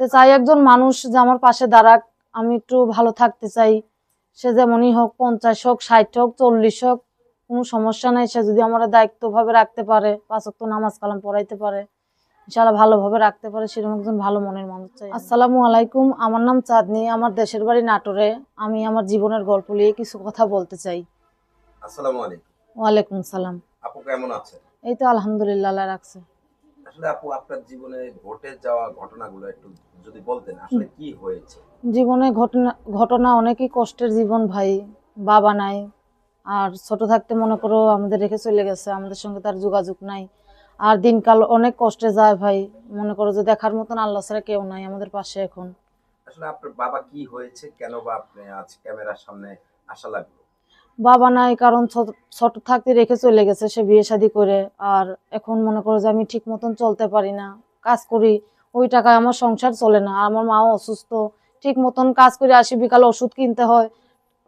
তো চাই একজন মানুষ যে আমার পাশে দাঁড়াক আমি একটু ভালো থাকতে চাই। সে যেমনই হোক পঞ্চাশ হোক ষাট হোক চল্লিশ হোক কোনো সমস্যা নেই। সে যদি আমার দায়িত্বভাবে রাখতে পারে পাঁচক্ত নামাজ কালাম পড়াইতে পারে ইনশাল্লাহ ভালোভাবে রাখতে পারে সেরকম একজন ভালো মনের মানুষ চাই আসসালামু আলাইকুম। আমার নাম চাঁদনি আমার দেশের বাড়ি নাটোরে। আমি আমার জীবনের গল্প নিয়ে কিছু কথা বলতে চাই। আসসালামু আলাইকুম। ওয়ালাইকুম সালাম। আপু কেমন আছেন? এই তো আলহামদুলিল্লাহ আল্লাহ রাখছে। আসলে আপু আপনার জীবনে ঘটে যাওয়া ঘটনাগুলো একটু যদি বলতেন আসলে কি হয়েছে? জীবনে ঘটনা ঘটনা অনেকই কষ্টের জীবন ভাই বাবা নাই আর ছোট থাকতে মনে করো আমাদের রেখে চলে গেছে আমাদের সঙ্গে তার যোগাযোগ নাই আর দিনকাল অনেক কষ্টে যায় ভাই মনে করো যে দেখার মতন আল্লাহ ছাড়া কেউ নাই আমাদের পাশে এখন। আসলে আপনার বাবা কি হয়েছে? কেন বা আপনি আজ ক্যামেরার সামনে আসা লাগল? বাবা নাই, কারণ ছোট- থাকতে রেখে চলে গেছে সে বিয়ে শাদি করে। আর এখন মনে করো যে আমি ঠিক মতন চলতে পারি না। কাজ করি, ওই টাকায় আমার সংসার চলে না। আর আমার মাও অসুস্থ, ঠিক মতন কাজ করে আসি, বিকালে ওষুধ কিনতে হয়।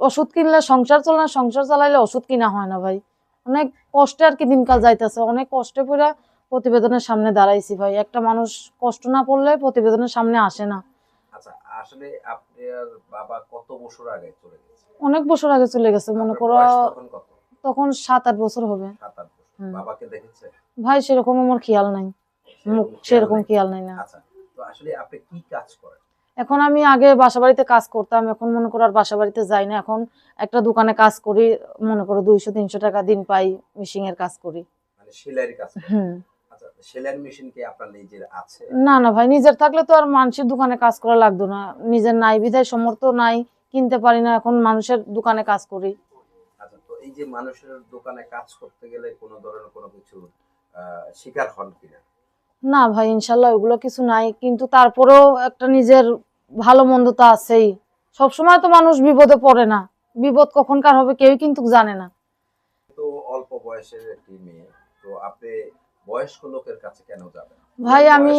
ওষুধ কিনলে সংসার চলে না, সংসার চালাইলে ওষুধ কিনা হয় না ভাই। অনেক কষ্টে আর কি দিনকাল যাইতেছে। অনেক কষ্টে পড়ে প্রতিবেদনের সামনে দাঁড়াইছি ভাই। একটা মানুষ কষ্ট না পড়লে প্রতিবেদনের সামনে আসে না। আচ্ছা আসলে আপনার বাবা কত বছর আগে চলে অনেক বছর আগে চলে গেছে মনে করো তখন সাত আট বছর হবে। বাবাকে দেখেছে? ভাই সেরকম আমার খেয়াল নাই। মুখ সেরকম খেয়াল নাই না। আচ্ছা তো আসলে আপনি কি কাজ করেন? এখন আমি আগে বাসা বাড়িতে কাজ করতাম এখন মনে করো আর বাসা বাড়িতে যাই না। এখন একটা দোকানে কাজ করি মনে করো দুইশো তিনশো টাকা দিন পাই মিশিং এর কাজ করি। মানে আচ্ছা মেশিন না না ভাই নিজের থাকলে তো আর মানুষের দোকানে কাজ করা লাগতো না। নিজের নাই বিধায় সমর্থ নাই। কিনতে পারি না এখন মানুষের দোকানে কাজ করি। আচ্ছা তো এই যে মানুষের দোকানে কাজ করতে গেলে কোনো ধরনের কোনো কিছু শিকার হন কিনা? না ভাই ইনশাল্লাহ ওগুলো কিছু নাই কিন্তু তারপরেও একটা নিজের ভালো মন্দ তো আছেই। সবসময় তো মানুষ বিপদে পড়ে না। বিপদ কখনকার হবে কেউ কিন্তু জানে না। তো অল্প বয়সের একটি মেয়ে তো আপনি বয়স্ক লোকের কাছে কেন যাবেন? ভাই আমি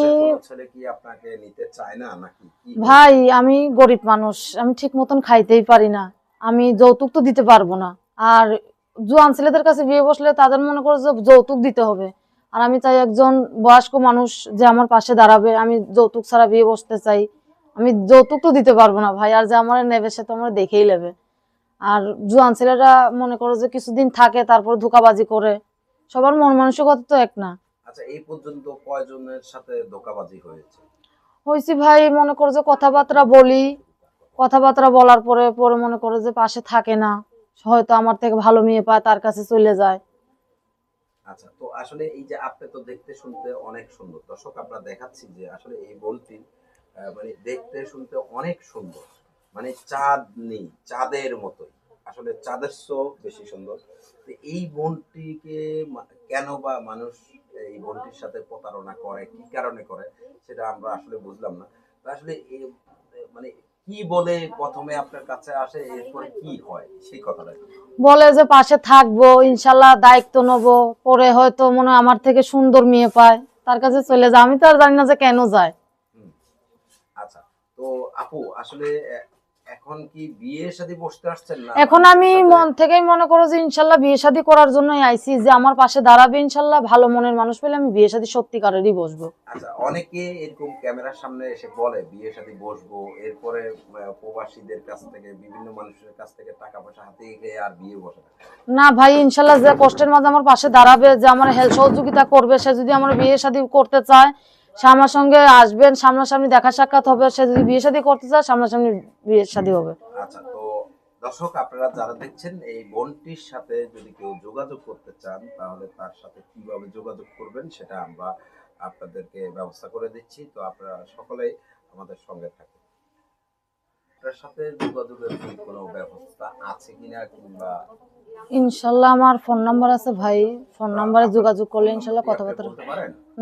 ছেলে কি আপনাকে নিতে চায় না নাকি ভাই আমি গরিব মানুষ আমি ঠিক মতন খাইতেই পারি না। আমি যৌতুক তো দিতে পারব না। আর জোয়ান ছেলেদের কাছে বিয়ে বসলে তাদের মনে করে যে যৌতুক দিতে হবে। আর আমি চাই একজন বয়স্ক মানুষ যে আমার পাশে দাঁড়াবে আমি যৌতুক ছাড়া বিয়ে বসতে চাই। আমি যৌতুক তো দিতে পারব না ভাই আর যে আমার নেবে সে তো আমার দেখেই নেবে। আর জোয়ান ছেলেরা মনে করো যে কিছুদিন থাকে তারপর ধোকাবাজি করে। সবার মন মানসিকতা তো এক না। আচ্ছা এই পর্যন্ত কয়জনের সাথে ধোকাবাজি হয়েছে? হয়েছি ভাই মনে করো যে কথাবার্তা বলি। কথাবার্তা বলার পরে পরে মনে করো যে পাশে থাকে না। হয়তো আমার থেকে ভালো মেয়ে পায় তার কাছে চলে যায়। আচ্ছা তো আসলে এই যে আপনি তো দেখতে শুনতে অনেক সুন্দর। দর্শক আমরা দেখাচ্ছি যে আসলে এই আহ, মানে দেখতে শুনতে অনেক সুন্দর। মানে চাঁদ নেই চাঁদের মতোই। আসলে চাঁদের বেশি সুন্দর। তো এই বোনটিকে কেন বা মানুষ এই বোনটির সাথে প্রতারণা করে কি কারণে করে সেটা আমরা আসলে বুঝলাম না। আসলে মানে কি বলে প্রথমে আপনার কাছে আসে এরপরে কি হয়? সেই কথাটা বলে যে পাশে থাকব ইনশাল্লাহ দায়িত্ব নেব পরে হয়তো মনে হয় আমার থেকে সুন্দর মেয়ে পায় তার কাছে চলে যায়। আমি তো আর জানি না যে কেন যায়। আচ্ছা তো আপু আসলে এখন কি বিয়ের সাথে বসতে আসছেন না? এখন আমি মন থেকেই মনে করো যে ইনশাল্লাহ বিয়ে শাদী করার জন্যই আইছি যে আমার পাশে দাঁড়াবে ইনশাল্লাহ ভালো মনের মানুষ পেলে আমি বিয়ে শাদী সত্যিকারেরই বসবো। আচ্ছা অনেকে এরকম ক্যামেরার সামনে এসে বলে বিয়ের সাথে বসবো এরপরে প্রবাসীদের কাছ থেকে বিভিন্ন মানুষের কাছ থেকে টাকা পয়সা হাতে গিয়ে আর বিয়ে বসে না। ভাই ইনশাল্লাহ যে কষ্টের মাঝে আমার পাশে দাঁড়াবে যে আমার হেল্প সহযোগিতা করবে সে যদি আমার বিয়ে শাদী করতে চায় আমার সঙ্গে আসবেন, সামনাসামনি দেখা সাক্ষাৎ হবে, সে যদি বিয়ে শাদী করতে চায়, সামনাসামনি বিয়ে শাদী হবে। আচ্ছা দর্শক, আপনারা যারা দেখছেন, এই বোনটির সাথে যদি কেউ যোগাযোগ করতে চান, তাহলে তার সাথে কীভাবে যোগাযোগ করবেন, সেটা আমরা আপনাদেরকে ব্যবস্থা করে দিচ্ছি। তো আপনারা সকলেই আমাদের সঙ্গে থাকুন। আপনার সাথে যোগাযোগের কোনো ব্যবস্থা আছে কিনা কিংবা ইনশাল্লাহ আমার ফোন নাম্বার আছে ভাই। ফোন নাম্বারে যোগাযোগ করলে ইনশাল্লাহ কথাবার্তা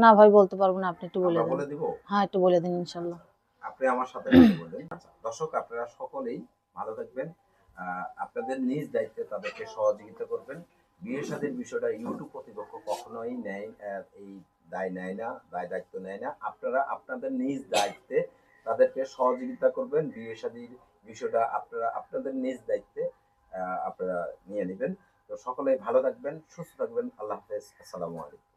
না ভাই বলতে পারব না আপনি একটু বলে দিন। হ্যাঁ একটু বলে দিন ইনশাল্লাহ। আপনি আমার সাথে আচ্ছা দর্শক আপনারা সকলেই ভালো থাকবেন। আপনাদের নিজ দায়িত্বে তাদেরকে সহযোগিতা করবেন। বিয়ে শাদীর বিষয়টা ইউটিউব কর্তৃপক্ষ কখনোই নেয় এই দায় নেয় না দায় দায়িত্ব নেয় না। আপনারা আপনাদের নিজ দায়িত্বে তাদেরকে সহযোগিতা করবেন। বিয়ে শাদীর বিষয়টা আপনারা আপনাদের নিজ দায়িত্বে আপনারা নিয়ে নেবেন। তো সকলেই ভালো থাকবেন সুস্থ থাকবেন। আল্লাহ হাফেজ। আসসালামু আলাইকুম।